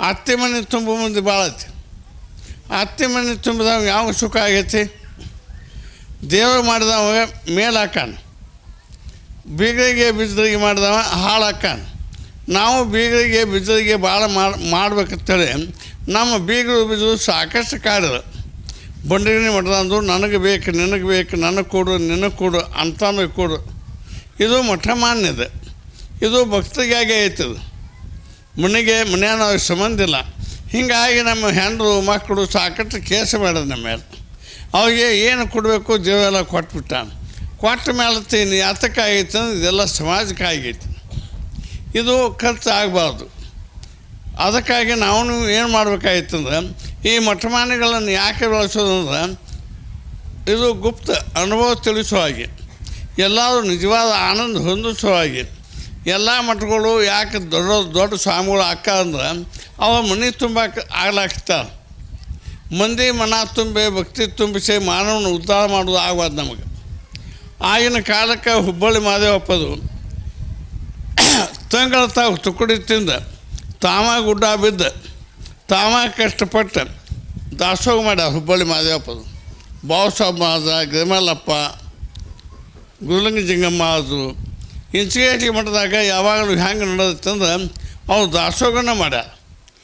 ಅತ್ತೆ ಮನೆ ತುಂಬ ಮುಂದೆ ಭಾಳ ಐತಿ ಅತ್ತೆ ಮನೆ ತುಂಬಿದಾಗ ಯಾವ ಸುಖ ಆಗೈತಿ? ದೇವರು ಮಾಡಿದವ ಮೇಲೆ ಬೀಗರಿಗೆ ಬಿದ್ದರಿಗೆ ಮಾಡಿದವ ಹಾಳು ಹಾಕಾನ ನಾವು ಬೀಗರಿಗೆ ಬಿದ್ದರಿಗೆ ಭಾಳ ಮಾಡಿ, ಮಾಡ್ಬೇಕಂತೇಳಿ ನಮ್ಮ ಬೀಗರು ಬಿದ್ದು ಸಾಕಷ್ಟು ಕಾಡಿದ್ರು ಬಂಡಿಗಿನಿ ಮಠದಂದು ನನಗೆ ಬೇಕು, ನಿನಗೆ ಬೇಕು, ನನಗೆ ಕೊಡು, ನಿನಗೆ ಕೊಡು, ಅಂತಾನು ಕೊಡು. ಇದು ಮಠ ಮಾನ್ಯದ ಇದು. ಭಕ್ತಿಗಾಗಿ ಐತದು ಮನೆಗೆ ಮನೆಯವ್ರ ಸಂಬಂಧ ಇಲ್ಲ. ಹೀಗಾಗಿ ನಮ್ಮ ಹೆಂಡರು ಮಕ್ಕಳು ಸಾಕಷ್ಟು ಕೇಸ ಮಾಡೋದು ನಮ್ಮ ಮೇಲೆ. ಅವ್ರಿಗೆ ಏನು ಕೊಡಬೇಕು ಜೀವೆಲ್ಲ ಕೊಟ್ಬಿಟ್ಟಾನೆ. ಕೊಟ್ಟ ಮೇಲೆ ತೀನಿ ಯಾತಕ್ಕಾಗೈತೆ ಅಂದ್ರೆ ಇದೆಲ್ಲ ಸಮಾಜಕ್ಕೆ ಇದು ಖರ್ಚು ಆಗಬಾರ್ದು ಅದಕ್ಕಾಗಿ ನಾವು ಏನು ಮಾಡ್ಬೇಕಾಗಿತ್ತಂದ್ರೆ, ಈ ಮಠಮಾನಿಗಳನ್ನು ಯಾಕೆ ಬಳಸೋದಂದ್ರೆ, ಇದು ಗುಪ್ತ ಅನುಭವ ತಿಳಿಸೋ ಹಾಗೆ. ಎಲ್ಲರೂ ನಿಜವಾದ ಆನಂದ ಹೊಂದಿಸುವ ಹಾಗೆ. ಎಲ್ಲ ಮಠಗಳು ಯಾಕೆ ದೊಡ್ಡ ದೊಡ್ಡ ಸ್ವಾಮಿಗಳು ಅಕ್ಕ ಅಂದ್ರೆ, ಅವ ಮನೆ ತುಂಬಕ್ಕೆ ಆಗ್ಲಾಕ್ತಾರೆ ಮಂದಿ ಮನ ತುಂಬಿ, ಭಕ್ತಿ ತುಂಬಿಸಿ ಮಾನವನ ಉದ್ಧಾರ ಮಾಡೋದು ಆಗ್ಬಾರ್ದು ನಮಗೆ. ಆಗಿನ ಕಾಲಕ್ಕೆ ಹುಬ್ಬಳ್ಳಿ ಮಾದೇವಪ್ಪದು ತಂಗಳ ತಾವು ತುಕುಡಿ ತಿಂದ ತಾವ ಗುಡ್ಡ ಬಿದ್ದ ತಾವ ಕಷ್ಟಪಟ್ಟು ದಾಸೋಹ ಮಾಡ್ಯಾರ ಹುಬ್ಬಳ್ಳಿ ಮಾದೇವಪ್ಪದು. ಬಾವಸಾಬ್ ಮಾದ ಗಿರಿಮಲ್ಲಪ್ಪ, ಗುರುಲಿಂಗ ಜಿಂಗಮ್ಮ ಆದರು ಇಂಚಿಗೇಟಿ ಮಠದಾಗ ಯಾವಾಗಲೂ ಹೆಂಗೆ ನಡೆದತ್ತಂದ್ರೆ ಅವ್ರು ದಾಸೋಗನ ಮಾಡ್ಯಾರ.